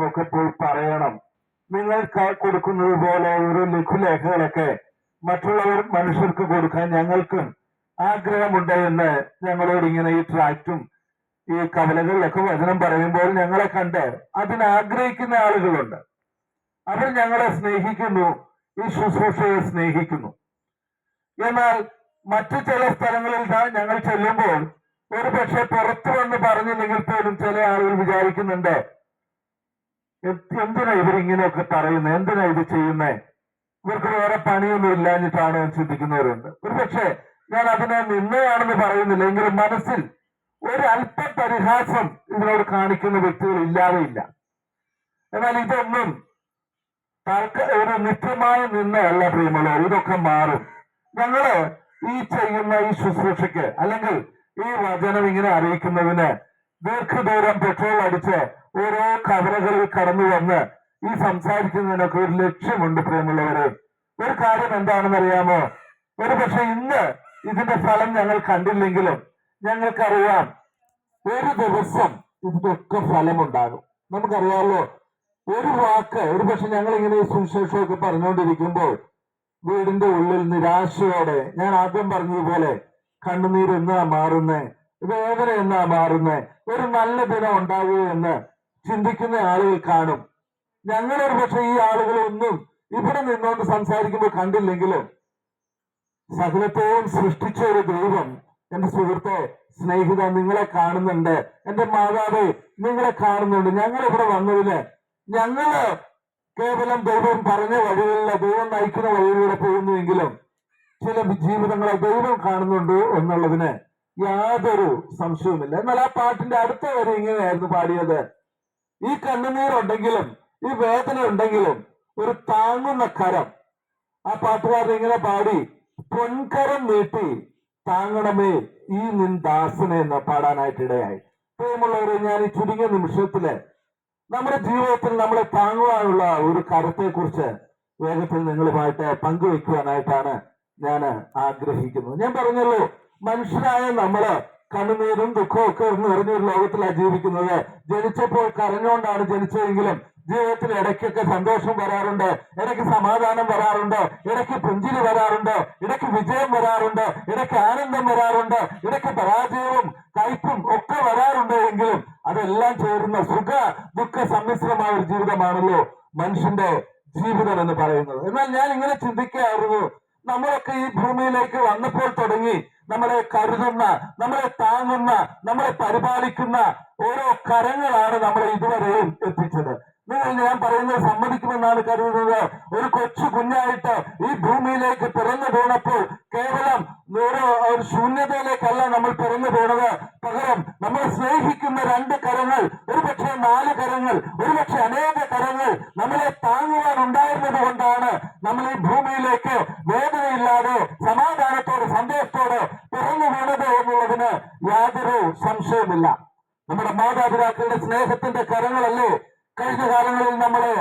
ഒക്കെ പോയി പറയണം. നിങ്ങൾ കൊടുക്കുന്നത് പോലെ ഒരു ലഘുലേഖകളൊക്കെ മറ്റുള്ളവർ മനുഷ്യർക്ക് കൊടുക്കാൻ ഞങ്ങൾക്കും ആഗ്രഹമുണ്ട് എന്ന് ഞങ്ങളോട് ഇങ്ങനെ ഈ ട്രാക്റ്റും ഈ കവലകളിലൊക്കെ വചനം പറയുമ്പോൾ ഞങ്ങളെ കണ്ട് അതിനാഗ്രഹിക്കുന്ന ആളുകളുണ്ട്. അവർ ഞങ്ങളെ സ്നേഹിക്കുന്നു ഈ ശുശ്രൂഷയെ സ്നേഹിക്കുന്നു. എന്നാൽ മറ്റു ചില സ്ഥലങ്ങളിൽ ഞങ്ങൾ ചെല്ലുമ്പോൾ ഒരു പക്ഷെ പുറത്തു വന്ന് പറഞ്ഞില്ലെങ്കിൽ പോലും ചില ആളുകൾ വിചാരിക്കുന്നുണ്ട് എന്തിനാ ഇവരിങ്ങനെയൊക്കെ പറയുന്നത് എന്തിനാ ഇത് ചെയ്യുന്നേ? ഇവർക്ക് വേറെ പണിയൊന്നും ഇല്ലാഞ്ഞിട്ടാണ് ചിന്തിക്കുന്നവരുണ്ട് ഒരു പക്ഷേ ഞാൻ അതിനെ നിന്നയാണെന്ന് പറയുന്നില്ല. എങ്കിലും മനസ്സിൽ ഒരു പരിഹാസം ഇതിനോട് കാണിക്കുന്ന വ്യക്തികൾ ഇല്ലാതെ ഇല്ല. എന്നാൽ ഇതൊന്നും ഒരു നിത്യമായ നിന്നയല്ല പ്രിയമുള്ളവർ. ഇതൊക്കെ മാറും. ഞങ്ങൾ ഈ ചെയ്യുന്ന ഈ ശുശ്രൂഷയ്ക്ക് അല്ലെങ്കിൽ ഈ വചനം ഇങ്ങനെ അറിയിക്കുന്നതിന് ദീർഘദൂരം പെട്രോൾ അടിച്ച് ഓരോ കവലകളിൽ കടന്നു വന്ന് ഈ സംസാരിക്കുന്നതിനൊക്കെ ഒരു ലക്ഷ്യമുണ്ട് പ്രിയമുള്ളവരെ. ഒരു കാര്യം എന്താണെന്ന് അറിയാമോ ഒരു പക്ഷെ ഇന്ന് ഇതിന്റെ ഫലം ഞങ്ങൾ കണ്ടില്ലെങ്കിലും ഞങ്ങൾക്കറിയാം ഒരു ദിവസം ഇതിന്റെയൊക്കെ ഫലമുണ്ടാകും. നമുക്കറിയാമല്ലോ ഒരു വാക്ക് ഒരു പക്ഷെ ഞങ്ങൾ ഇങ്ങനെ ഈ സുവിശേഷമൊക്കെ പറഞ്ഞുകൊണ്ടിരിക്കുമ്പോൾ വീടിന്റെ ഉള്ളിൽ നിരാശയോടെ ഞാൻ ആദ്യം പറഞ്ഞതുപോലെ കണ്ണുനീരെന്നാ മാറുന്നേ വേദന എന്നാ മാറുന്നേ ഒരു നല്ല ദിനം ഉണ്ടാവുക എന്ന് ചിന്തിക്കുന്ന ആളുകൾ കാണും. ഞങ്ങളൊരു പക്ഷെ ഈ ആളുകളൊന്നും ഇവിടെ നിന്നുകൊണ്ട് സംസാരിക്കുമ്പോൾ കണ്ടില്ലെങ്കിലും സകലത്തെയും സൃഷ്ടിച്ച ഒരു ദൈവം എന്റെ സുഹൃത്തെ സ്നേഹിത നിങ്ങളെ കാണുന്നുണ്ട്. എന്റെ മാതാവ് നിങ്ങളെ കാണുന്നുണ്ട്. ഞങ്ങൾ ഇവിടെ വന്നതിൽ ഞങ്ങൾ കേവലം ദൈവം പറഞ്ഞ വഴികളിലെ ദൈവം നയിക്കുന്ന വഴികളിലൂടെ പോകുന്നുവെങ്കിലും ചില ജീവിതങ്ങളെ ദൈവം കാണുന്നുണ്ട് എന്നുള്ളതിന് യാതൊരു സംശയവുമില്ല. എന്നാൽ ആ പാട്ടിന്റെ അടുത്ത വരെ ഇങ്ങനെയായിരുന്നു പാടിയത്? ഈ കണ്ണുനീരുണ്ടെങ്കിലും ഈ വേദന ഉണ്ടെങ്കിലും ഒരു താങ്ങുന്ന കരം. ആ പാട്ടുകാരൻ ഇങ്ങനെ പാടി പൊൻകരം നീട്ടി താങ്ങണമേ ഈ നിൻ ദാസനെ എന്ന് പാടാനായിട്ടിടയായി പ്രിയമുള്ളവരെ ഞാൻ ഈ ചുരുങ്ങിയ നിമിഷത്തിൽ നമ്മുടെ ജീവിതത്തിൽ നമ്മളെ താങ്ങുവാനുള്ള ഒരു കരത്തെ കുറിച്ച് വേഗത്തിൽ നിങ്ങളുമായിട്ട് പങ്കുവെക്കുവാനായിട്ടാണ് ഞാൻ ആഗ്രഹിക്കുന്നത്. ഞാൻ പറഞ്ഞല്ലോ മനുഷ്യരായ നമ്മൾ കണ്ണുനീരും ദുഃഖവും ഒക്കെ നിറഞ്ഞൊരു ലോകത്തിലാണ് ജീവിക്കുന്നത്. ജനിച്ചപ്പോൾ കരഞ്ഞുകൊണ്ടാണ് ജനിച്ചതെങ്കിലും ജീവിതത്തിൽ ഇടയ്ക്കൊക്കെ സന്തോഷം വരാറുണ്ട്. ഇടയ്ക്ക് സമാധാനം വരാറുണ്ട്. ഇടയ്ക്ക് പുഞ്ചിരി വരാറുണ്ട്. ഇടയ്ക്ക് വിജയം വരാറുണ്ട്. ഇടയ്ക്ക് ആനന്ദം വരാറുണ്ട്. ഇടയ്ക്ക് പരാജയവും കയ്പും ഒക്കെ വരാറുണ്ട് എങ്കിലും അതെല്ലാം ചേരുന്ന സുഖ ദുഃഖ സമ്മിശ്രമായ ഒരു ജീവിതമാണല്ലോ മനുഷ്യന്റെ ജീവിതം എന്ന് പറയുന്നത്. എന്നാൽ ഞാൻ ഇങ്ങനെ ചിന്തിക്കുകയായിരുന്നു നമ്മളൊക്കെ ഈ ഭൂമിയിലേക്ക് വന്നപ്പോൾ തുടങ്ങി. നമ്മളെ കരുതുന്ന നമ്മളെ താങ്ങുന്ന നമ്മളെ പരിപാലിക്കുന്ന ഓരോ കരങ്ങളാണ് നമ്മളെ ഇതുവരെയും എത്തിച്ചത്. നിങ്ങൾ ഞാൻ പറയുന്നത് സമ്മതിക്കുമെന്നാണ് കരുതുന്നത്. ഒരു കൊച്ചു കുഞ്ഞായിട്ട് ഈ ഭൂമിയിലേക്ക് പിറന്നു വീണപ്പോൾ കേവലം ഒരു ഒരു ശൂന്യതയിലേക്കല്ല നമ്മൾ പിറന്നു വീണത് പകരം നമ്മൾ സ്നേഹിക്കുന്ന രണ്ട് കരങ്ങൾ ഒരു പക്ഷേ നാല് കരങ്ങൾ ഒരു പക്ഷെ അനേക കരങ്ങൾ നമ്മളെ താങ്ങുവാൻ ഉണ്ടായിരുന്നത് കൊണ്ടാണ് നമ്മൾ ഈ ഭൂമിയിലേക്ക് വേദനയില്ലാതെ സമാധാനത്തോടെ സന്തോഷത്തോടെ പിറന്നു വീണത് എന്നുള്ളതിന് യാതൊരു സംശയവുമില്ല നമ്മുടെ മാതാപിതാക്കളുടെ സ്നേഹത്തിന്റെ കരങ്ങളല്ലേ കഴിഞ്ഞ കാലങ്ങളിൽ നമ്മളെ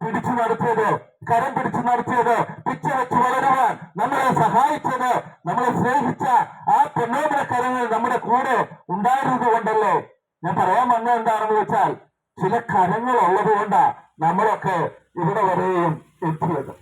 പിടിച്ചു നടത്തിയത് കരം പിടിച്ചു നടത്തിയത് പിച്ച വെച്ച് വളരുവാൻ നമ്മളെ സഹായിച്ചത് നമ്മളെ സ്നേഹിച്ച ആ പെണ്ണോമനക്കാരങ്ങൾ കരങ്ങൾ നമ്മുടെ കൂടെ ഉണ്ടായിരുന്നത് കൊണ്ടല്ലേ ഞാൻ പറയാൻ വന്നത് എന്താണെന്ന് വെച്ചാൽ ചില കരങ്ങൾ ഉള്ളത് കൊണ്ടാ നമ്മളൊക്കെ ഇവിടെ വരെയും എത്തിയത്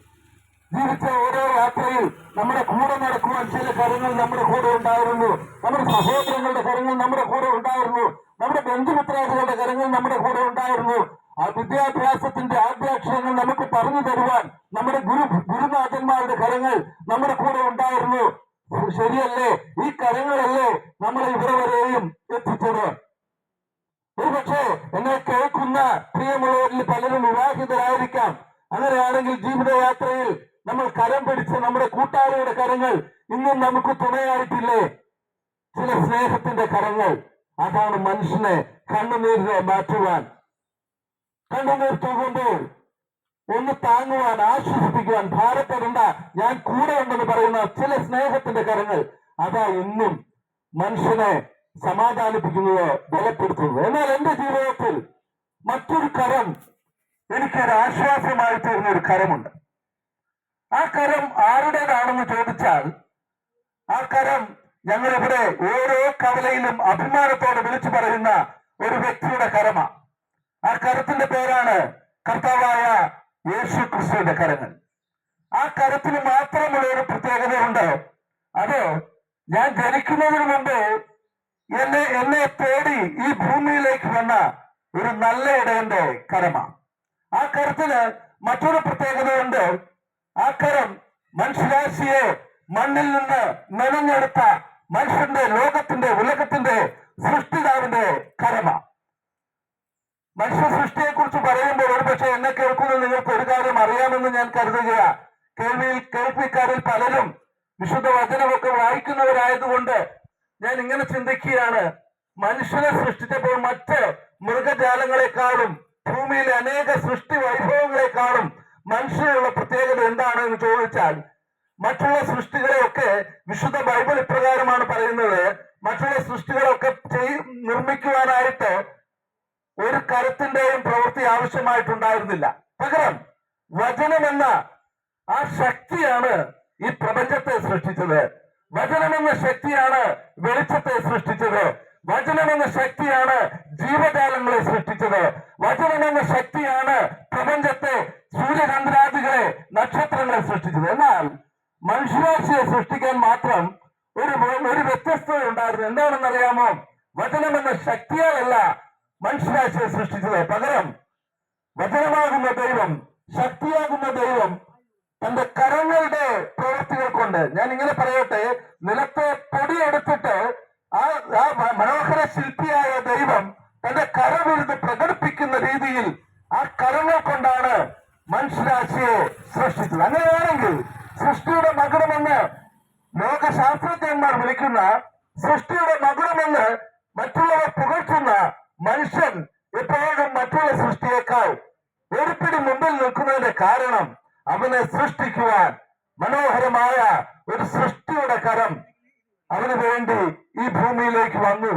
ജീവിച്ച ഓരോ യാത്രയിൽ നമ്മുടെ കൂടെ നടക്കുവാൻ ചില കരങ്ങൾ നമ്മുടെ കൂടെ ഉണ്ടായിരുന്നു നമ്മുടെ സഹോദരങ്ങളുടെ കരങ്ങൾ നമ്മുടെ കൂടെ ഉണ്ടായിരുന്നു നമ്മുടെ ബന്ധുമിത്രാദികളുടെ കരങ്ങൾ നമ്മുടെ കൂടെ ഉണ്ടായിരുന്നു ആ വിദ്യാഭ്യാസത്തിന്റെ ആദ്യാക്ഷരങ്ങൾ നമുക്ക് പറഞ്ഞു തരുവാൻ നമ്മുടെ ഗുരു ഗുരുനാഥന്മാരുടെ കരങ്ങൾ നമ്മുടെ കൂടെ ഉണ്ടായിരുന്നു ശരിയല്ലേ ഈ കരങ്ങളല്ലേ നമ്മളെ ഇവിടെ വരെയും എത്തിച്ചത് ഒരു പക്ഷേ എന്നെ കേൾക്കുന്ന പ്രിയമുള്ളവരിൽ പലരും വിവാഹിതരായിരിക്കാം അങ്ങനെയാണെങ്കിൽ ജീവിതയാത്രയിൽ നമ്മൾ കരം പിടിച്ച നമ്മുടെ കൂട്ടാളിയുടെ കരങ്ങൾ ഇന്നും നമുക്ക് തുണയായിട്ടില്ലേ? ചില സ്നേഹത്തിന്റെ കരങ്ങൾ. അതാണ് മനുഷ്യനെ കണ്ണുനീരിനെ മാറ്റുവാൻ. കണ്ണുനീർ തൂകുമ്പോൾ ഒന്ന് താങ്ങുവാൻ ആശ്വസിപ്പിക്കുവാൻ ഭാരത്തരണ്ട ഞാൻ കൂടെ ഉണ്ടെന്ന് പറയുന്ന ചില സ്നേഹത്തിന്റെ കരങ്ങൾ അതാ ഇന്നും മനുഷ്യനെ സമാധാനിപ്പിക്കുന്നത് ബലപ്പെടുത്തുന്നത്. എന്നാൽ എന്റെ ജീവിതത്തിൽ മറ്റൊരു കരം എനിക്കൊരു ആശ്വാസമായി തീർന്ന ഒരു കരമുണ്ട്. ആ കരം ആരുടേതാണെന്ന് ചോദിച്ചാൽ ആ കരം ഞങ്ങളിവിടെ ഓരോ കവലയിലും അഭിമാനത്തോടെ വിളിച്ചു പറയുന്ന ഒരു വ്യക്തിയുടെ കരമാണ് ആ കരത്തിന്റെ പേരാണ് കർത്താവായ യേശു ക്രിസ്തുവിന്റെ കരങ്ങൾ. ആ കരത്തിന് മാത്രമുള്ള ഒരു പ്രത്യേകതയുണ്ട് അത് ഞാൻ ജനിക്കുന്നതിന് മുമ്പ് എന്നെ എന്നെ തേടി ഈ ഭൂമിയിലേക്ക് വന്ന ഒരു നല്ല ഇടയന്റെ കരമാണ് ആ കരത്തിന് മറ്റൊരു പ്രത്യേകതയുണ്ട്. ആ കരം മനുഷ്യരാശിയെ മണ്ണിൽ നിന്ന് നനഞ്ഞെടുത്ത മനുഷ്യന്റെ ലോകത്തിന്റെ ഉലകത്തിന്റെ സൃഷ്ടിതാവിന്റെ കരമ മനുഷ്യ സൃഷ്ടിയെ കുറിച്ച് പറയുമ്പോൾ ഒരുപക്ഷെ എന്നെ കേൾക്കുന്ന നിങ്ങൾക്ക് ഒരു കാര്യം അറിയാമെന്ന് ഞാൻ കരുതുക കേൾവിയിൽ കേൾവിക്കാരിൽ പലരും വിശുദ്ധ വചനമൊക്കെ വായിക്കുന്നവരായതുകൊണ്ട് ഞാൻ ഇങ്ങനെ ചിന്തിക്കുകയാണ്. മനുഷ്യനെ സൃഷ്ടിച്ചപ്പോൾ മറ്റ് മൃഗജാലങ്ങളെക്കാളും ഭൂമിയിലെ അനേക സൃഷ്ടി വൈഭവങ്ങളെക്കാളും മനുഷ്യനുള്ള പ്രത്യേകത എന്താണ് എന്ന് ചോദിച്ചാൽ മറ്റുള്ള സൃഷ്ടികളെയൊക്കെ വിശുദ്ധ ബൈബിൾ ഇപ്രകാരമാണ് പറയുന്നത്. മറ്റുള്ള സൃഷ്ടികളൊക്കെ നിർമ്മിക്കുവാനായിട്ട് ഒരു കരത്തിന്റെയും പ്രവൃത്തി ആവശ്യമായിട്ടുണ്ടായിരുന്നില്ല. പകരം വചനമെന്ന ആ ശക്തിയാണ് ഈ പ്രപഞ്ചത്തെ സൃഷ്ടിച്ചത്. വചനമെന്ന ശക്തിയാണ് വെളിച്ചത്തെ സൃഷ്ടിച്ചത്. വചനമെന്ന ശക്തിയാണ് ജീവജാലങ്ങളെ സൃഷ്ടിച്ചത്. വചനമെന്ന ശക്തിയാണ് പ്രപഞ്ചത്തെ സൂര്യചന്ദ്രാദികളെ നക്ഷത്രങ്ങളെ സൃഷ്ടിച്ചത്. എന്നാൽ മനുഷ്യരാശിയെ സൃഷ്ടിക്കാൻ മാത്രം ഒരു ഒരു വ്യത്യസ്തത ഉണ്ടായിരുന്നു. എന്താണെന്നറിയാമോ? വചനമെന്ന ശക്തിയാലല്ല മനുഷ്യരാശിയെ സൃഷ്ടിച്ചത്. പകരം വചനമാകുന്ന ദൈവം ശക്തിയാകുന്ന ദൈവം തന്റെ കരങ്ങളുടെ പ്രവൃത്തികൾ കൊണ്ട് ഞാൻ ഇങ്ങനെ പറയട്ടെ നിലത്തെ പൊടിയെടുത്തിട്ട് ആ ആ മനോഹര ശില്പിയായ ദൈവം തന്റെ കരവിരുന്ന് പ്രകടിപ്പിക്കുന്ന രീതിയിൽ ആ കരങ്ങൾ കൊണ്ടാണ് മനുഷ്യരാശിയെ സൃഷ്ടിച്ചത് അങ്ങനെയാണെങ്കിൽ സൃഷ്ടിയുടെ മകുടമെന്ന് ലോകശാസ്ത്രജ്ഞന്മാർ വിളിക്കുന്ന സൃഷ്ടിയുടെ മകുടമെന്ന് മറ്റുള്ളവർ പുകഴ്ത്തുന്ന മനുഷ്യൻ എപ്പോഴും മറ്റുള്ള സൃഷ്ടിയേക്കാൾ ഒരുപിടി മുമ്പിൽ നിൽക്കുന്നതിന്റെ കാരണം അവനെ സൃഷ്ടിക്കുവാൻ മനോഹരമായ ഒരു സൃഷ്ടിയുടെ കരം അവന് വേണ്ടി ഈ ഭൂമിയിലേക്ക് വന്നു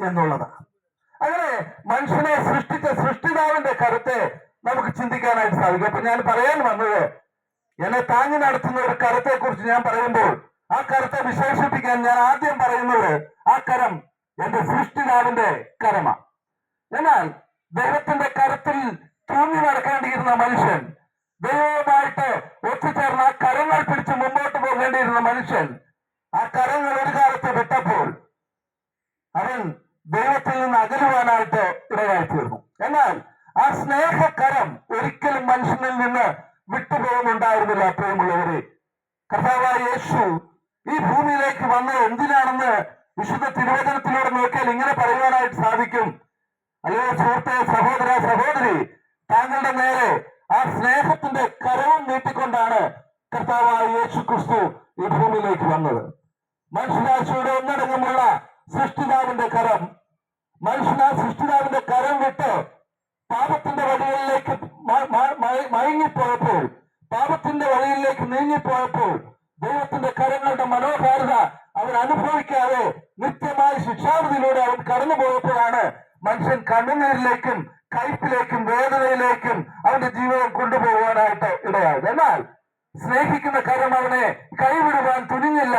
എന്നുള്ളതാണ്. അങ്ങനെ മനുഷ്യനെ സൃഷ്ടിച്ച സൃഷ്ടിതാവിന്റെ കരത്തെ നമുക്ക് ചിന്തിക്കാനായിട്ട് സാധിക്കും. അപ്പൊ ഞാൻ പറയാൻ വന്നത് എന്നെ താങ്ങി നടത്തുന്ന ഒരു കരത്തെ കുറിച്ച് ഞാൻ പറയുമ്പോൾ ആ കരത്തെ വിശേഷിപ്പിക്കാൻ ഞാൻ ആദ്യം പറയുന്നത് ആ കരം എന്റെ സൃഷ്ടിതാവിന്റെ കരമാണ്. എന്നാൽ ദൈവത്തിന്റെ കരത്തിൽ തൂങ്ങി നടക്കേണ്ടിയിരുന്ന മനുഷ്യൻ ദൈവവുമായിട്ട് ഒത്തുചേർന്ന് ആ കരങ്ങൾ പിടിച്ച് മുമ്പോട്ട് പോകേണ്ടിയിരുന്ന മനുഷ്യൻ ആ കരങ്ങൾ ഒരു കാലത്ത് വിട്ടപ്പോൾ അവൻ ദൈവത്തിൽ നിന്ന് അകലുവാനായിട്ട് ഇടയായി തീർന്നു എന്നാൽ ആ സ്നേഹകരം ഒരിക്കലും മനുഷ്യനിൽ നിന്ന് വിട്ടുപോകുന്നുണ്ടായിരുന്നില്ല പ്രിയമുള്ളവരെ കർത്താവായ യേശു ഈ ഭൂമിയിലേക്ക് വന്നത് എന്തിനാണെന്ന് വിശുദ്ധ തിരുവചനത്തിലൂടെ നോക്കിയാൽ ഇങ്ങനെ പറയുവാനായിട്ട് സാധിക്കും. അല്ലയോ സുഹൃത്തെ സഹോദര സഹോദരി താങ്കളുടെ നേരെ ആ സ്നേഹത്തിന്റെ കരവും നീട്ടിക്കൊണ്ടാണ് കർത്താവായ യേശു ക്രിസ്തു ഈ ഭൂമിയിലേക്ക് വന്നത്. മനുഷ്യരാശിയുടെ ഒന്നടങ്കമുള്ള സൃഷ്ടിതാവിന്റെ കരം. മനുഷ്യനാ സൃഷ്ടിതാവിന്റെ കരം വിട്ട് പാപത്തിന്റെ വഴികളിലേക്ക് മയങ്ങിപ്പോയപ്പോൾ പാപത്തിന്റെ വഴിയിലേക്ക് നീങ്ങിപ്പോയപ്പോൾ ദൈവത്തിന്റെ കരങ്ങളുടെ മനോഹാരിത അവൻ അനുഭവിക്കാതെ നിത്യമായ ശിക്ഷാവിധിയിലൂടെ അവൻ കടന്നുപോയപ്പോഴാണ് മനുഷ്യൻ കണ്ണുനീരിലേക്കും കയ്പിലേക്കും വേദനയിലേക്കും അവന്റെ ജീവിതം കൊണ്ടുപോകുവാനായിട്ട് ഇടയായത്. എന്നാൽ സ്നേഹിക്കുന്ന കരം അവനെ കൈവിടുവാൻ തുനിഞ്ഞില്ല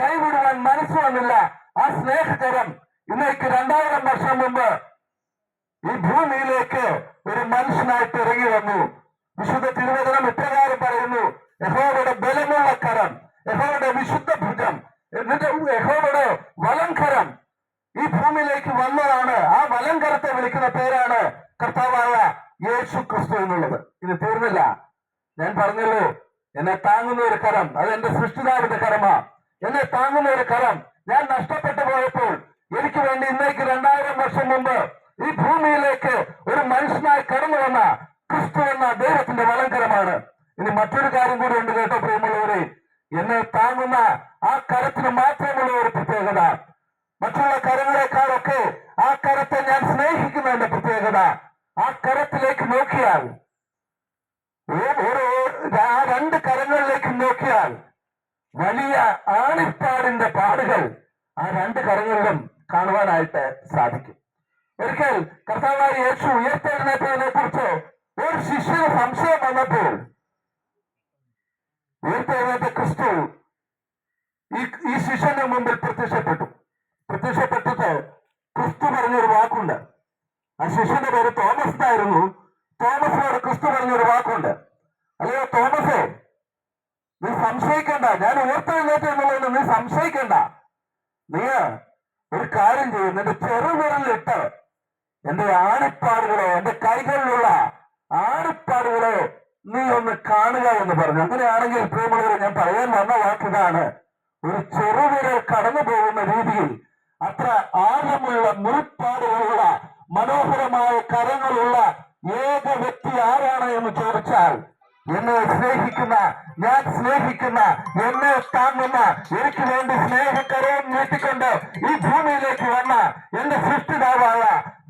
കൈവിടുവാൻ മനസ്സ് വന്നില്ല ആ സ്നേഹകരം ഇന്നേക്ക് രണ്ടായിരം വർഷം മുമ്പ് ഈ ഭൂമിയിലേക്ക് ഒരു മനുഷ്യനായിട്ട് ഇറങ്ങി വന്നു. വിശുദ്ധ തിരുവചനം ഇപ്രകാരം പറയുന്നു യഹോവയുടെ ബലമുള്ള കരം യഹോവയുടെ വിശുദ്ധ ഭുജം എന്നിട്ട് യഹോവയുടെ വലംകരം ഈ ഭൂമിയിലേക്ക് വന്നതാണ്. ആ വലംകരത്തെ വിളിക്കുന്ന പേരാണ് കർത്താവായ യേശു ക്രിസ്തു എന്നുള്ളത്. ഇത് തീർന്നില്ല. ഞാൻ പറഞ്ഞല്ലോ എന്നെ താങ്ങുന്ന ഒരു കരം അത് എന്റെ സൃഷ്ടിതാവിന്റെ കരമാ. എന്നെ താങ്ങുന്ന ഒരു കരം. ഞാൻ നഷ്ടപ്പെട്ടു പോയപ്പോൾ എനിക്ക് വേണ്ടി ഇന്നേക്ക് രണ്ടായിരം വർഷം മുമ്പ് ഈ ഭൂമിയിലേക്ക് ഒരു മനുഷ്യനായി കടന്നു വന്ന ക്രിസ്തു എന്ന ദൈവത്തിന്റെ വലങ്കരമാണ്. ഇനി മറ്റൊരു കാര്യം കൂടി ഉണ്ട് കേട്ടോ പ്രിയമുള്ളവരെ. എന്നെ താങ്ങുന്ന ആ കരത്തിന് മാത്രമുള്ള ഒരു പ്രത്യേകത. മറ്റുള്ള കരങ്ങളെക്കാളൊക്കെ ആ കരത്തെ ഞാൻ സ്നേഹിക്കുന്നതിന്റെ പ്രത്യേകത. ആ കരത്തിലേക്ക് നോക്കിയാൽ ഓരോ ആ രണ്ട് കരങ്ങളിലേക്ക് നോക്കിയാൽ വലിയ ആണിപ്പാടിന്റെ പാടുകൾ ആ രണ്ട് കരങ്ങളിലും കാണുവാനായിട്ട് സാധിക്കും. ഒരിക്കൽ കർത്താവായ യേശു ഉയർത്തെഴുന്നേറ്റതിനെ കുറിച്ച് ഒരു ശിഷ്യന് സംശയം വന്നപ്പോൾ ഉയർത്തെഴുന്നേറ്റ ക്രിസ്തു ഈ ഈ മുമ്പിൽ പ്രത്യക്ഷപ്പെട്ടു. പ്രത്യക്ഷപ്പെട്ടിട്ട് ക്രിസ്തു പറഞ്ഞൊരു വാക്കുണ്ട്. ആ ശിഷ്യന്റെ പേര് തോമസ് ആയിരുന്നു തോമസിനോട് ക്രിസ്തു പറഞ്ഞൊരു വാക്കുണ്ട്. അല്ലയോ തോമസേ നീ സംശയിക്കണ്ട. ഞാൻ ഉയർത്തെഴുന്നേറ്റ് എന്നുള്ളതിന് നീ സംശയിക്കണ്ട. നീ ഒരു കാര്യം ചെയ്യും. നിന്റെ ചെറുവിരലിട്ട് തോമ കൈകളിലുള്ള ആണിപ്പാടുകളെ നീ ഒന്ന് കാണുക എന്ന് പറഞ്ഞു. അങ്ങനെയാണെങ്കിൽ പ്രിയമുള്ളവരെ ഞാൻ പറയാൻ വന്ന വാക്കിതാണ് ഒരു ചെറുവിരൽ കടന്നു പോകുന്ന രീതിയിൽ അത്ര ആഴമുള്ള മുറിപ്പാടുകളുള്ള മനോഹരമായ കരങ്ങളുള്ള ഏക വ്യക്തി ആരാണ് എന്ന് ചോദിച്ചാൽ എന്നെ സ്നേഹിക്കുന്ന ഞാൻ സ്നേഹിക്കുന്ന എന്നെ താങ്ങുന്ന എനിക്ക് വേണ്ടി സ്നേഹക്കരവും നീട്ടിക്കൊണ്ട് ഈ ഭൂമിയിലേക്ക് വന്ന എന്റെ സൃഷ്ടിതാവായ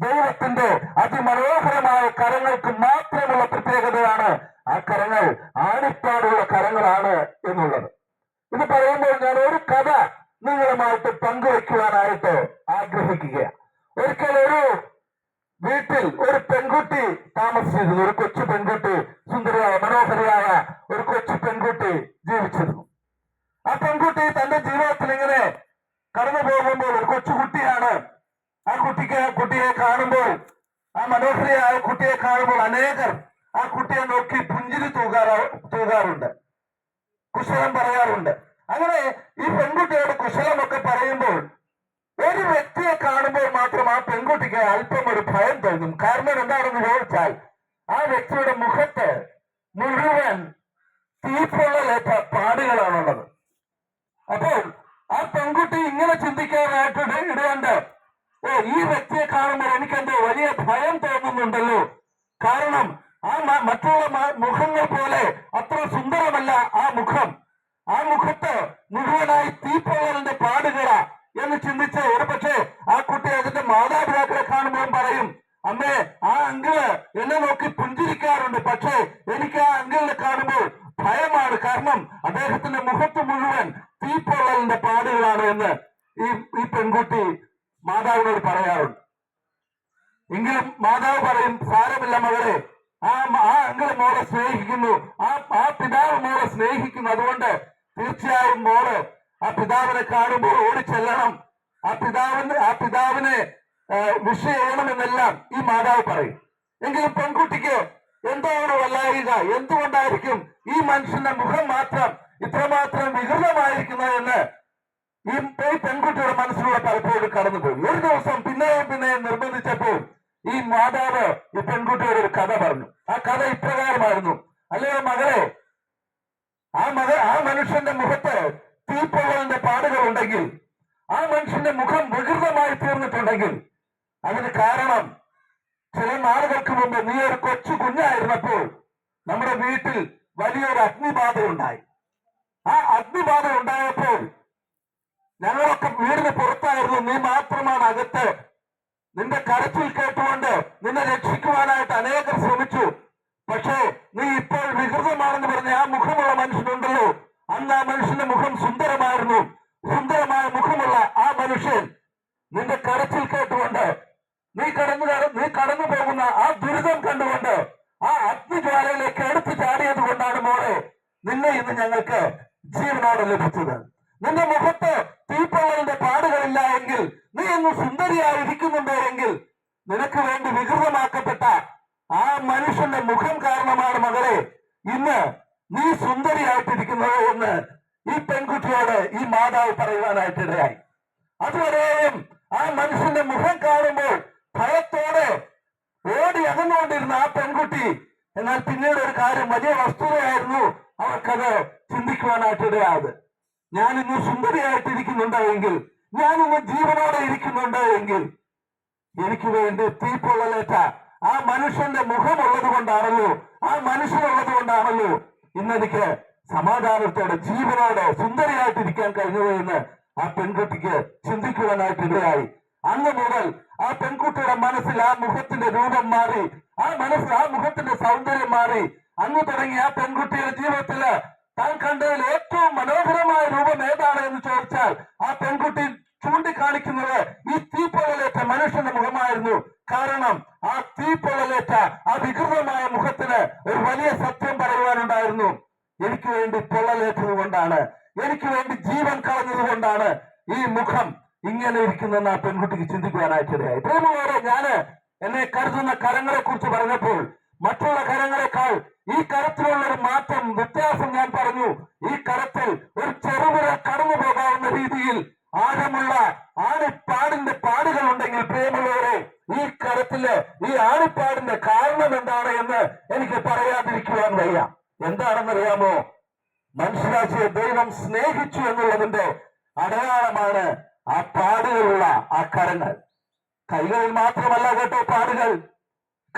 ദൈവത്തിന്റെ അതിമനോഹരമായ കരങ്ങൾക്ക് മാത്രമുള്ള പ്രത്യേകതയാണ് ആ കരങ്ങൾ ആണിപ്പാടുള്ള കരങ്ങളാണ് എന്നുള്ളത്. ഇത് പറയുമ്പോൾ ഞാൻ ഒരു കഥ നിങ്ങളുമായിട്ട് പങ്കുവയ്ക്കുവാനായിട്ട് ആഗ്രഹിക്കുക ഒരിക്കൽ ഒരു വീട്ടിൽ ഒരു പെൺകുട്ടി താമസിച്ചിരുന്നു. ഒരു കൊച്ചു പെൺകുട്ടി സുന്ദരിയായ മനോഹരിയായ ഒരു കൊച്ചു പെൺകുട്ടി ജീവിച്ചിരുന്നു. ആ പെൺകുട്ടി തന്റെ ജീവിതത്തിൽ ഇങ്ങനെ കടന്നു പോകുമ്പോൾ ഒരു കൊച്ചുകുട്ടിയാണ് ആ കുട്ടിക്ക് ആ കുട്ടിയെ കാണുമ്പോൾ ആ മനോഹരിയായ കുട്ടിയെ കാണുമ്പോൾ അനേകർ ആ കുട്ടിയെ നോക്കി പുഞ്ചിരി തൂകാറ തൂകാറുണ്ട്. കുശലം പറയാറുണ്ട്. അങ്ങനെ ഈ പെൺകുട്ടിയോട് കുശലമൊക്കെ പറയുമ്പോൾ ഒരു വ്യക്തിയെ കാണുമ്പോൾ മാത്രം ആ പെൺകുട്ടിക്ക് അല്പം ഒരു ഭയം തോന്നും. കാരണം എന്താണെന്ന് ചോദിച്ചാൽ ആ വ്യക്തിയുടെ മുഖത്ത് മുഴുവൻ തീപ്പൊള്ളലേറ്റ പാടുകളാണുള്ളത്. അപ്പോൾ ആ പെൺകുട്ടി ഇങ്ങനെ ചിന്തിക്കാനായിട്ട് ഇട- ഇടയുണ്ട്. ഓ ഈ വ്യക്തിയെ കാണുമ്പോൾ എനിക്ക് എന്തോ വലിയ ഭയം തോന്നുന്നുണ്ടല്ലോ. കാരണം ആ മറ്റുള്ള മുഖങ്ങൾ പോലെ അത്ര സുന്ദരമല്ല ആ മുഖം. ആ മുഖത്ത് മുഴുവനായി തീപ്പൊള്ളലിന്റെ പാടുകളാ. എന്ന് ചിന്തിച്ച് ഒരുപക്ഷെ ആ കുട്ടി അതിന്റെ മാതാപിതാക്കളെ കാണുമ്പോൾ പറയും അമ്മേ ആ അങ്കിൾ എന്നെ നോക്കി പുഞ്ചിരിക്കാറുണ്ട്. പക്ഷേ എനിക്ക് ആ അങ്കിളിനെ കാണുമ്പോൾ ഭയമാണ്. കാരണം അദ്ദേഹത്തിന്റെ മുഖത്ത് മുഴുവൻ തീപ്പൊള്ളലിന്റെ പാടുകളാണ് എന്ന് ഈ ഈ പെൺകുട്ടി മാതാവിനോട് പറയാറുണ്ട്. എങ്കിലും മാതാവ് പറയും സാരമില്ല മകളെ. ആ ആ അങ്കിൾ മോളെ സ്നേഹിക്കുന്നു. ആ ആ പിതാവ് മോളെ സ്നേഹിക്കുന്നു. അതുകൊണ്ട് തീർച്ചയായും മോൾ ആ പിതാവിനെ കാണുമ്പോൾ ഓടി ചെല്ലണം. ആ പിതാവിന് ആ പിതാവിനെ വിഷ ചെയ്യണമെന്നെല്ലാം ഈ മാതാവ് പറയും. എങ്കിലും പെൺകുട്ടിക്ക് എന്താണ് വല്ലായിക എന്തുകൊണ്ടായിരിക്കും ഈ മനുഷ്യന്റെ മുഖം മാത്രം ഇത്രമാത്രം വികൃതമായിരിക്കുന്നത് എന്ന് ഈ പെൺകുട്ടിയുടെ മനസ്സിലൂടെ പലപ്പോഴും കടന്നുപോയി. ഒരു ദിവസം പിന്നെയും പിന്നെയും നിർബന്ധിച്ചപ്പോൾ ഈ മാതാവ് ഈ പെൺകുട്ടിയോട് ഒരു കഥ പറഞ്ഞു. ആ കഥ ഇപ്രകാരമായിരുന്നു. അല്ലയോ മകളെ ആ മക ആ മനുഷ്യന്റെ മുഖത്ത് തീപ്പൊള്ളലിന്റെ പാടുകൾ ഉണ്ടെങ്കിൽ ആ മനുഷ്യന്റെ മുഖം വികൃതമായി തീർന്നിട്ടുണ്ടെങ്കിൽ അതിന് കാരണം ചില നാളുകൾക്ക് മുമ്പ് നീ ഒരു കൊച്ചു കുഞ്ഞായിരുന്നപ്പോൾ നമ്മുടെ വീട്ടിൽ വലിയൊരു അഗ്നിബാധ ഉണ്ടായി. ആ അഗ്നിബാധ ഉണ്ടായപ്പോൾ ഞങ്ങളൊക്കെ വീടിന് പുറത്തായിരുന്നു. നീ മാത്രമാണ് അകത്ത്. നിന്റെ കരച്ചിൽ കേട്ടുകൊണ്ട് നിന്നെ രക്ഷിക്കുവാനായിട്ട് അനേകർ ശ്രമിച്ചു. പക്ഷേ നീ ഇപ്പോൾ വികൃതമാണെന്ന് പറഞ്ഞ ആ മുഖമുള്ള മനുഷ്യനുണ്ടല്ലോ. അന്ന് ആ മനുഷ്യന്റെ മുഖം സുന്ദരമായിരുന്നു. സുന്ദരമായ മുഖമുള്ള ആ മനുഷ്യൻ നിന്റെ കരച്ചിൽ കേട്ടുകൊണ്ട് നീ കടന്നു നീ കടന്നു പോകുന്ന ആ ദുരിതം കണ്ടുകൊണ്ട് ആ അഗ്നിജ്വാലയിലേക്ക് എടുത്തു ചാടിയത് കൊണ്ടാണ് മോളെ നിന്നെ ഇന്ന് ഞങ്ങൾക്ക് ജീവനോട് ലഭിച്ചത്. നിന്റെ മുഖത്ത് തീപ്പള്ളലിന്റെ പാടുകളില്ല എങ്കിൽ നീ ഇന്ന് സുന്ദരിയായിരിക്കുന്നുണ്ടോ എങ്കിൽ നിനക്ക് വേണ്ടി വികൃതമാക്കപ്പെട്ട ആ മനുഷ്യന്റെ മുഖം കാരണമാണ് മകളെ ഇന്ന് നീ സുന്ദരിയായിട്ടിരിക്കുന്നത് എന്ന് ഈ പെൺകുട്ടിയോട് ഈ മാതാവ് പറയുവാനായിട്ടിടയായി അതുവരെയും ആ മനുഷ്യന്റെ മുഖം കാണുമ്പോൾ ഭയത്തോടെ ഓടി അകന്നുകൊണ്ടിരുന്ന ആ പെൺകുട്ടി എന്നാൽ പിന്നീട് ഒരു കാര്യം വലിയ വസ്തുതയായിരുന്നു അവർക്കത് ചിന്തിക്കുവാനായിട്ടിടയാത് ഞാനിന്ന് ഞാൻ ഇന്ന് സുന്ദരിയായിട്ടിരിക്കുന്നുണ്ടോ എങ്കിൽ ഞാൻ ജീവനോടെ ഇരിക്കുന്നുണ്ട് എങ്കിൽ എനിക്ക് വേണ്ടി തീപ്പൊള്ളലേറ്റ ആ മനുഷ്യന്റെ മുഖമുള്ളത് കൊണ്ടാണല്ലോ ആ മനുഷ്യനുള്ളത് കൊണ്ടാണല്ലോ ഇന്നെനിക്ക് സമാധാനത്തോടെ ജീവനോടെ സുന്ദരിയായിട്ടിരിക്കാൻ കഴിഞ്ഞത് എന്ന് ആ പെൺകുട്ടിക്ക് ചിന്തിക്കുവാനായിട്ട് ഇടയായി അന്ന് മുതൽ ആ പെൺകുട്ടിയുടെ മനസ്സിൽ ആ മുഖത്തിന്റെ രൂപം മാറി ആ മനസ്സിൽ ആ മുഖത്തിന്റെ സൗന്ദര്യം മാറി. അന്ന് തുടങ്ങി ആ പെൺകുട്ടിയുടെ ജീവിതത്തിൽ താൻ കണ്ടതിൽ ഏറ്റവും മനോഹരമായ രൂപം ഏതാണ് എന്ന് ചോദിച്ചാൽ ആ പെൺകുട്ടി ചൂണ്ടിക്കാണിക്കുന്നത് ഈ തീപ്പൊള്ളലേറ്റ മനുഷ്യന്റെ മുഖമായിരുന്നു. കാരണം ആ തീപ്പൊള്ളലേറ്റ ആ വികൃതമായ മുഖത്തിന് ഒരു വലിയ സത്യം പറയുവാനുണ്ടായിരുന്നു എനിക്ക് വേണ്ടി പൊള്ളലേറ്റത് കൊണ്ടാണ്. എനിക്ക് വേണ്ടി ജീവൻ കളഞ്ഞത് കൊണ്ടാണ് ഈ മുഖം ഇങ്ങനെ ഇരിക്കുന്നെന്ന് ആ പെൺകുട്ടിക്ക് ചിന്തിക്കുവാനായിട്ടിടയായി പ്രേമകാരെ ഞാൻ എന്നെ കരുതുന്ന കരങ്ങളെ കുറിച്ച് പറഞ്ഞപ്പോൾ മറ്റുള്ള കരങ്ങളെക്കാൾ ഈ കരത്തിലുള്ള ഒരു മാറ്റം വ്യത്യാസം ഞാൻ പറഞ്ഞു. ഈ കരത്തിൽ ഒരു ചെറുപുര കടന്നു പോകാവുന്ന രീതിയിൽ ആഴമുള്ള ആണിപ്പാടിന്റെ പാടുകൾ ഉണ്ടെങ്കിൽ പ്രിയമുള്ളവരെ ഈ കരത്തിൽ ഈ ആണിപ്പാടിന്റെ കാരണം എന്താണ് എന്ന് എനിക്ക് പറയാതിരിക്കുവാൻ വയ്യ. എന്താണെന്നറിയാമോ? മനുഷ്യരാശിയെ ദൈവം സ്നേഹിച്ചു എന്നുള്ളതിന്റെ അടയാളമാണ് ആ പാടുകളുള്ള ആ കരങ്ങൾ. കൈകളിൽ മാത്രമല്ല കേട്ടോ പാടുകൾ.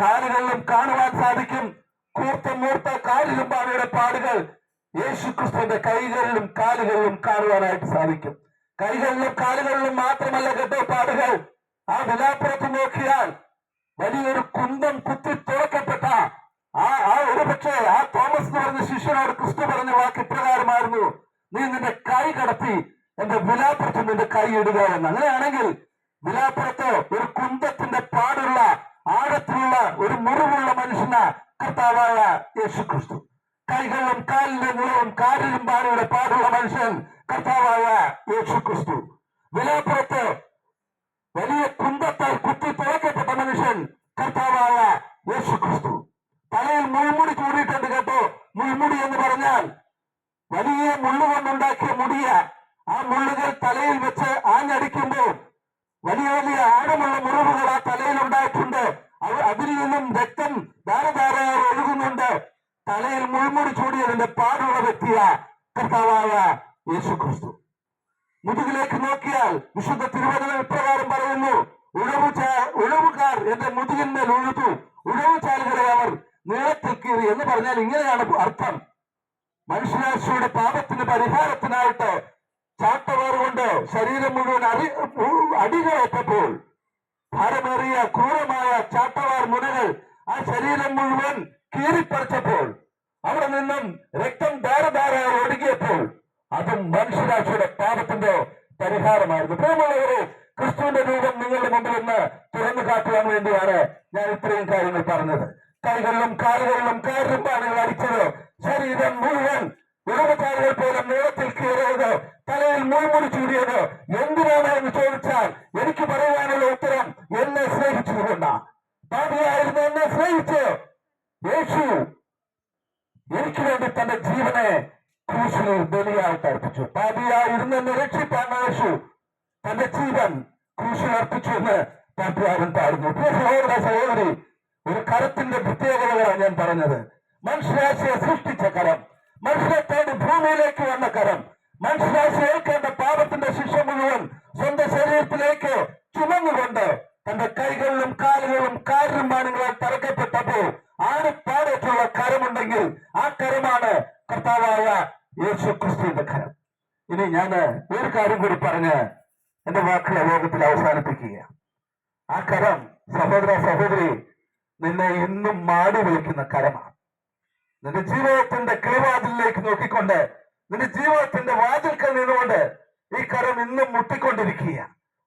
കാലുകളിലും കാണുവാൻ സാധിക്കും. കൂർത്ത മൂർത്ത കാലിലും പാടുകൾ. യേശുക്രിസ്തുവിന്റെ കൈകളിലും കാലുകളിലും കാണുവാനായിട്ട് സാധിക്കും. കൈകളിലും കാലുകളിലും മാത്രമല്ല കേട്ടോ ആ വിലാപ്പുറത്ത് നോക്കിയാൽ വലിയൊരു കുന്തം കുത്തി തുറക്കപ്പെട്ട ആ ആ ഒരു പക്ഷേ ആ തോമസ് എന്ന് പറഞ്ഞ ശിഷ്യനോട് ക്രിസ്തു പറഞ്ഞ വാക്ക് ഇപ്രകാരമായിരുന്നു. നീ നിന്റെ കൈ കടത്തി എന്റെ വിലാപ്പുറത്ത് നിന്റെ കൈ ഇടുക എന്ന്. അങ്ങനെയാണെങ്കിൽ വിലാപ്പുറത്ത് ഒരു കുന്തത്തിന്റെ പാടുള്ള ആഴത്തിലുള്ള ഒരു മുറിവുള്ള മനുഷ്യന കർത്താവായ യേശു ക്രിസ്തു കൈകളിലും കാലിന്റെ നിലവും കാലിലും പാടുള്ള പാടുള്ള മനുഷ്യൻ കർത്താവായ യേശു ക്രിസ്തു വിലാപ്പുറത്ത് വലിയ കുന്തത്താൽ കുത്തി തുറക്കപ്പെട്ട മനുഷ്യൻ കർത്താവായ യേശു ക്രിസ്തു തലയിൽ മുൾമുടി ചൂടിയിട്ടുണ്ട് കേട്ടോ മുൾമുടി എന്ന് പറഞ്ഞാൽ വലിയ മുള്ളുകൊണ്ടുണ്ടാക്കിയ മുടിയ ആ മുള്ളുകൾ തലയിൽ വെച്ച് ആഞ്ഞടിക്കുമ്പോൾ വലിയ വലിയ ആഴമുള്ള മുറിവുകൾ ആ തലയിൽ ഉണ്ടായിട്ടുണ്ട്. അവ- അതിൽ നിന്നും രക്തം ധാരധാരയായി ഒഴുകുന്നുണ്ട്. തലയിൽ മുൾമുടി ചൂടിയതിന്റെ പാടുള്ള വ്യക്തിയ കർത്താവായ യേശു ക്രിസ്തു മുതുകിലേക്ക് നോക്കിയാൽ വിശുദ്ധ തിരുവചനം ഇപ്രകാരം പറയുന്നു ഉഴവു ഉഴവുകാർ എന്റെ മുതുകിന്മേൽ ഉഴുതു. ഉഴവു ചാലുകളെ അവർ നീളത്തിൽ കീറി. എന്ന് പറഞ്ഞാൽ ഇങ്ങനെയാണ് അർത്ഥം. മനുഷ്യരാശിയുടെ പാപത്തിന് പരിഹാരത്തിനായിട്ട് ചാട്ടവാറുകൊണ്ട് ശരീരം മുഴുവൻ അടി അടികളേറ്റപ്പോൾ ഭാരമേറിയ ക്രൂരമായ ചാട്ടവാർ മുനകൾ ആ ശരീരം മുഴുവൻ കീറിപ്പറിച്ചപ്പോൾ അവിടെ നിന്നും രക്തം ധാരധാരയായി ഒഴുകിയപ്പോൾ അതും മനുഷ്യരാശിയുടെ പാപത്തിന്റെ പരിഹാരമായിരുന്നു. പ്രിയമുള്ളവരെ ക്രിസ്തുവിന്റെ രൂപം നിങ്ങളുടെ മുമ്പിൽ നിന്ന് തുറന്നു കാട്ടുവാൻ വേണ്ടിയാണ് ഞാൻ ഇത്രയും കാര്യങ്ങൾ പറഞ്ഞത്. കൈകളിലും കാലുകളിലും കാലുമ്പാടുകൾ അടിച്ചത് ശരീരം മുഴുവൻ ഉറവക്കാരുകൾ പോലെ നീളത്തിൽ കീറിയത് തലയിൽ മുൾമുടി ചൂടിയത് എന്തിനാണ് എന്ന് ചോദിച്ചാൽ എനിക്ക് പറയുവാനുള്ള ഉത്തരം എന്നെ സ്നേഹിച്ചതുകൊണ്ടാ പാപിയായിരുന്നു എന്നെ സ്നേഹിച്ച് യേശു എനിക്ക് വേണ്ടി തന്റെ ജീവനെ ക്രൂശിൽ ബലിയായിട്ട് അർപ്പിച്ചു പാപിയായിരുന്നു എന്നെ രക്ഷിപ്പാൻ യേശു തന്റെ ജീവൻ ക്രൂശിൽ അർപ്പിച്ചു എന്ന് പാട്ടുകാരൻ പാടുന്നു പ്രിയ സഹോദര സഹോദരി ഒരു കരത്തിന്റെ പ്രത്യേകതകളാണ് ഞാൻ പറഞ്ഞത് മനുഷ്യരാശിയെ സൃഷ്ടിച്ച കരം മനുഷ്യരെ തേടി ഭൂമിയിലേക്ക് വന്ന കരം മനുഷ്യരാശി ഏൽക്കേണ്ട പാപത്തിന്റെ ശിക്ഷ മുഴുവൻ സ്വന്തം ശരീരത്തിലേക്ക് ചുമന്നുകൊണ്ട് തന്റെ കൈകളിലും കാലുകളും കാലിലും മാനങ്ങളാൽ പാടേറ്റുള്ള കരമുണ്ടെങ്കിൽ ആ കരമാണ് കർത്താവായ യേശു ക്രിസ്തുവിന്റെ കരം. ഇനി ഞാൻ ഒരു കാര്യം കൂടി പറഞ്ഞ് എന്റെ വാക്കുകളെ ലോകത്തിൽ അവസാനിപ്പിക്കുക ആ കരം സഹോദര സഹോദരി നിന്നെ ഇന്നും മാടി വിളിക്കുന്ന കരമാണ്. നിന്റെ ജീവിതത്തിന്റെ കിളിവാതിലേക്ക് നോക്കിക്കൊണ്ട് നിന്റെ ജീവിതത്തിന്റെ വാതിൽക്കൽ നിന്നുകൊണ്ട് ഈ കരം ഇന്നും മുട്ടിക്കൊണ്ടിരിക്കുക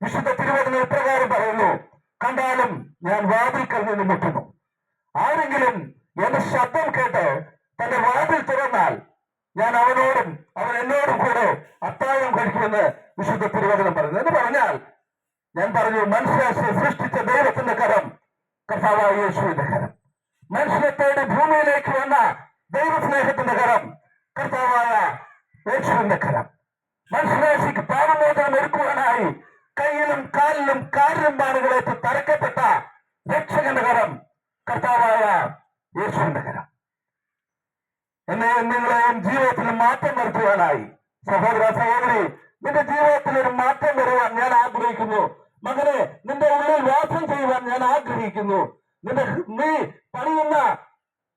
വിശുദ്ധ തിരുവചന ഇപ്രകാരം പറയുന്നു കണ്ടാലും ഞാൻ വാതിൽക്കൽ നിന്ന് മുട്ടുന്നു. ആരെങ്കിലും എന്റെ ശബ്ദം കേട്ട് തന്റെ വാതിൽ തുറന്നാൽ ഞാൻ അവനോടും അവൻ എന്നോടും കൂടെ അത്താഴം കഴിക്കുമെന്ന് വിശുദ്ധ തിരുവചനം പറഞ്ഞു എന്ന് പറഞ്ഞാൽ ഞാൻ പറഞ്ഞു മനുഷ്യരാശിയെ സൃഷ്ടിച്ച ദൈവത്തിന്റെ കരം കർത്താവായ യേശുവിന്റെ കരം. മനുഷ്യനെ തേടി ഭൂമിയിലേക്ക് വന്ന ദൈവസ്നേഹത്തിന്റെ കരം കർത്താവായ യേശുവിന്റെ കരം. മനുഷ്യരാശിക്ക് പാപമോചനം ഒരുക്കുവാനായി കയ്യിലും കാലിലും കാലിലും ബാണുകളേറ്റ് തറക്കപ്പെട്ട രക്ഷകന്റെ കരം കർത്താവായ യേശുവിന്റെ കരം. എന്നെയും നിങ്ങളെയും ജീവിതത്തിൽ മാറ്റം വരുത്തുവാനായി. സഹോദര സഹോദരി നിന്റെ ജീവിതത്തിൽ ഒരു മാറ്റം വരുവാൻ ഞാൻ ആഗ്രഹിക്കുന്നു. മകനെ നിന്റെ ഉള്ളിൽ വാസം ചെയ്യുവാൻ ഞാൻ ആഗ്രഹിക്കുന്നു. നിന്റെ നീ പണിയുന്ന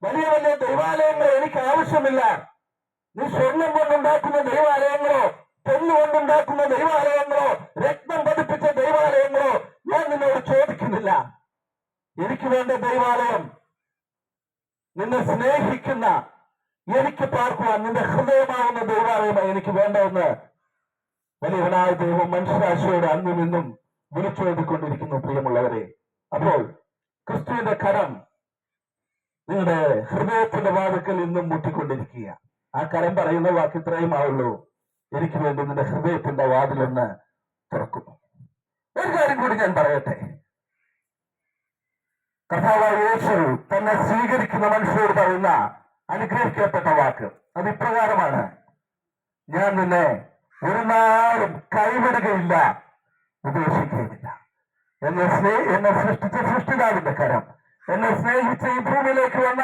വലിയ വലിയ ദൈവാലയങ്ങൾ എനിക്ക് ആവശ്യമില്ല. നീ സ്വർണം കൊണ്ടുണ്ടാക്കുന്ന ദൈവാലയങ്ങളോ പൊന്നു കൊണ്ടുണ്ടാക്കുന്ന ദൈവാലയങ്ങളോ രക്തം പതിപ്പിച്ച ദൈവാലയങ്ങളോ ഞാൻ നിന്നോട് ചോദിക്കുന്നില്ല. എനിക്ക് വേണ്ട ദൈവാലയം നിന്നെ സ്നേഹിക്കുന്ന എനിക്ക് പാർക്കുവാൻ നിന്റെ ഹൃദയമാവുന്ന ദൈവാലയമായി എനിക്ക് വേണ്ടതെന്ന് വലിയവനായ ദൈവം മനുഷ്യരാശിയോട് അന്നും ഇന്നും വിളിച്ചോതിക്കൊണ്ടിരിക്കുന്നു പ്രിയമുള്ളവരെ. അപ്പോൾ ക്രിസ്തുവിന്റെ കരം നിങ്ങളുടെ ഹൃദയത്തിന്റെ വാതുക്കൽ ഇന്നും മുട്ടിക്കൊണ്ടിരിക്കുക ആ കരം പറയുന്ന വാക്ക് ഇത്രയും ആവുള്ളൂ. എനിക്ക് വേണ്ടി നിന്റെ ഹൃദയത്തിന്റെ വാതിലൊന്ന് തുറക്കുന്നു. ഒരു കാര്യം കൂടി ഞാൻ പറയട്ടെ. യേശു തന്നെ സ്വീകരിക്കുന്ന മനുഷ്യരോട് പറയുന്ന അനുഗ്രഹിക്കപ്പെട്ട വാക്ക്. അത് ഇപ്രകാരമാണ്. ഞാൻ നിന്നെ ഒരു നാളും കൈവിടുകയില്ല. ഉപേക്ഷിക്കുകയുമില്ല. എന്നെ സ്നേ എന്നെ സൃഷ്ടിച്ച സൃഷ്ടിതാവിന്റെ കരം. എന്നെ സ്നേഹിച്ച ഈ ഭൂമിയിലേക്ക് വന്ന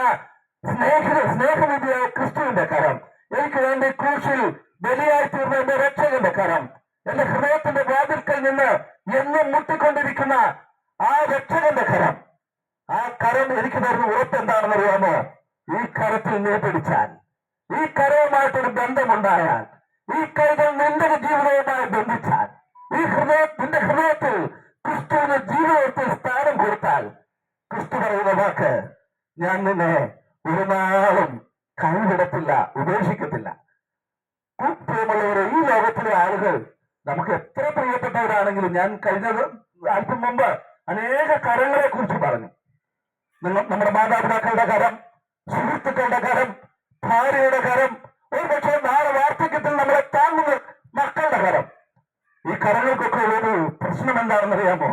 സ്നേഹ സ്നേഹനിധിയായ ക്രിസ്തുവിന്റെ കരം. എനിക്ക് വേണ്ടി ക്രൂശിൽ ബലിയായി തീർന്ന എന്റെ രക്ഷകന്റെ കരം. എന്റെ ഹൃദയത്തിന്റെ വാതിൽക്കൽ നിന്ന് എന്നും മുട്ടിക്കൊണ്ടിരിക്കുന്ന ആ രക്ഷകന്റെ കരം. ആ കരം എനിക്ക് തരുന്ന ഉറപ്പ് എന്താണെന്ന് അറിയാമോ? ഈ കരത്തിൽ നീ പിടിച്ചാൽ ഈ കരവുമായിട്ടൊരു ബന്ധമുണ്ടായാൽ ഈ കൈകൾ നിന്റെ ജീവിതവുമായി ബന്ധിച്ചാൽ ഈ ഹൃദയ നിന്റെ ഹൃദയത്തിൽ ക്രിസ്തുവിന് ജീവിതത്തിൽ സ്ഥാനം കൊടുത്താൽ ക്രിസ്തു പറയുന്ന വാക്ക് ഞാൻ നിന്നെ ഒരു നാളും കൈവിടത്തില്ല ഉപേക്ഷിക്കത്തില്ല. പ്രിയമുള്ളവരെ ഈ ലോകത്തിലെ ആളുകൾ നമുക്ക് എത്ര പ്രിയപ്പെട്ടവരാണെങ്കിലും ഞാൻ കഴിഞ്ഞത് അല്പം മുമ്പ് അനേക കരങ്ങളെ കുറിച്ച് പറഞ്ഞു. നമ്മുടെ മാതാപിതാക്കളുടെ കരം സുഹൃത്തുക്കളുടെ കരം ഭാര്യയുടെ കരം ഒരുപക്ഷെ നാളെ വാർദ്ധക്യത്തിൽ നമ്മളെ താങ്ങുന്ന മക്കളുടെ കരം. ഈ കരങ്ങൾക്കൊക്കെ ഒരു പ്രശ്നം എന്താണെന്ന് അറിയാമോ?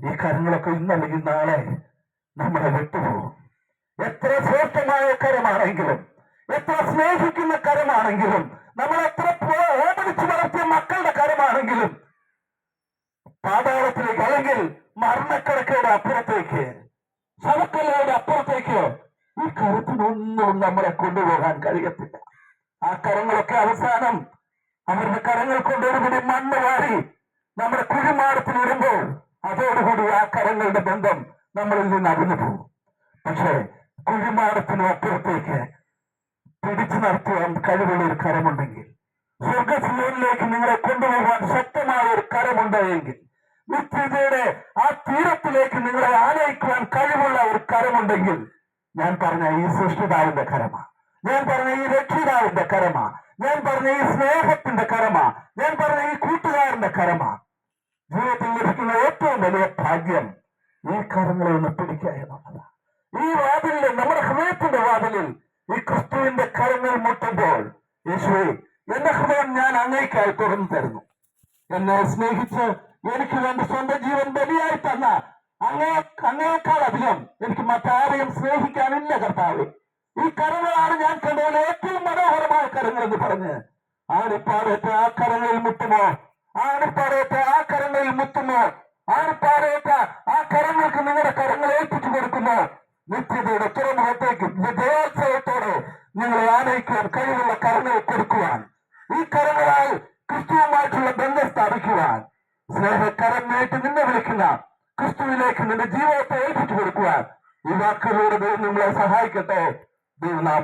ഈ കരങ്ങളൊക്കെ ഇന്നല്ലെങ്കിൽ നാളെ നമ്മളെ വിട്ടുപോകും. എത്ര ശ്രേഷ്ഠമായ കരമാണെങ്കിലും എത്ര സ്നേഹിക്കുന്ന കരമാണെങ്കിലും നമ്മൾ എത്ര ഓമനിച്ച് വളർത്തിയ മക്കളുടെ കരമാണെങ്കിലും പാതാളത്തിലേക്ക് അല്ലെങ്കിൽ മരണക്കിടക്കയുടെ അപ്പുറത്തേക്ക് ശവക്കല്ലയുടെ അപ്പുറത്തേക്ക് ഈ കരുത്തിനൊന്നും നമ്മളെ കൊണ്ടുപോകാൻ കഴിയത്തില്ല. ആ കരങ്ങളൊക്കെ അവസാനം അവരുടെ കരങ്ങൾ കൊണ്ട് ഒരുപിടി മണ്ണ് വാരി നമ്മുടെ കുഴിമാടത്തിൽ വരുമ്പോൾ അതോടുകൂടി ആ കരങ്ങളുടെ ബന്ധം നമ്മളിൽ നിന്ന് അകന്നു പോകും. പക്ഷേ കുഴിമാടത്തിനും അപ്പുറത്തേക്ക് പിടിച്ചു നിർത്തുവാൻ കഴിവുള്ള ഒരു കരമുണ്ടെങ്കിൽ സ്വർഗസ്ലോനിലേക്ക് നിങ്ങളെ കൊണ്ടുപോകാൻ ശക്തമായ ഒരു കരമുണ്ട് എങ്കിൽ നിത്യതയുടെ ആ തീരത്തിലേക്ക് നിങ്ങളെ ആനയിക്കുവാൻ കഴിവുള്ള ഒരു കരമുണ്ടെങ്കിൽ ഞാൻ പറഞ്ഞ ഈ സൃഷ്ടിതാവിന്റെ കരമാ. ഞാൻ പറഞ്ഞ ഈ രക്ഷിതാവിന്റെ കരമാ. ഞാൻ പറഞ്ഞ ഈ സ്നേഹത്തിന്റെ കരമാ. ഞാൻ പറഞ്ഞ ഈ കൂട്ടുകാരന്റെ കരമാ. ജീവിതത്തിൽ ലഭിക്കുന്ന ഏറ്റവും വലിയ ഭാഗ്യം ഈ കരങ്ങളെ ഒന്ന് പിടിക്കുക എന്നുള്ളതാണ്. ഈ വാതിലിൽ നമ്മുടെ ഹൃദയത്തിന്റെ വാതിലിൽ ഈ ക്രിസ്തുവിന്റെ കരങ്ങൾ മുട്ടുമ്പോൾ യേശുവേ എന്റെ ഹൃദയം ഞാൻ അങ്ങേക്കായി തുറന്നു തരുന്നു. എന്നെ സ്നേഹിച്ച് എനിക്ക് വേണ്ടി സ്വന്തം ജീവൻ ബലിയായി തന്ന അങ്ങേ അങ്ങേക്കാൾ അധികം എനിക്ക് മറ്റാരെയും സ്നേഹിക്കാനില്ല കർത്താവ്. ഈ കരങ്ങളാണ് ഞാൻ കണ്ടതിൽ ഏറ്റവും മനോഹരമായ കരങ്ങൾ എന്ന് പറഞ്ഞ് ആണിപ്പാറേറ്റ ആ കരങ്ങളിൽ മുട്ടുമോ? ആണിപ്പാറേറ്റ ആ കരങ്ങളിൽ മുട്ടുമോ? ആണിപ്പാറേറ്റ ആ കരങ്ങൾക്ക് നിങ്ങളുടെ കരങ്ങൾ ഏൽപ്പിച്ചു കൊടുക്കുമോ? നിത്യതയുടെ തുറമുഖത്തേക്ക് ജയോത്സവത്തോടെ നിങ്ങളെ ആനയിക്കാൻ കഴിവുള്ള കരങ്ങൾ കൊടുക്കുവാൻ ഈ കരങ്ങളാൽ ക്രിസ്തുവുമായിട്ടുള്ള ബന്ധം സ്ഥാപിക്കുവാൻ സ്നേഹക്കരം നീട്ടി നിന്നെ വിളിക്കുന്ന ക്രിസ്തുവിലേക്ക് നിന്റെ ജീവിതത്തെ ഏൽപ്പിച്ചു കൊടുക്കുവാൻ ഈ വാക്കുകളിലൂടെ ദൈവം നിങ്ങളെ സഹായിക്കട്ടെ. ദൈവനാമം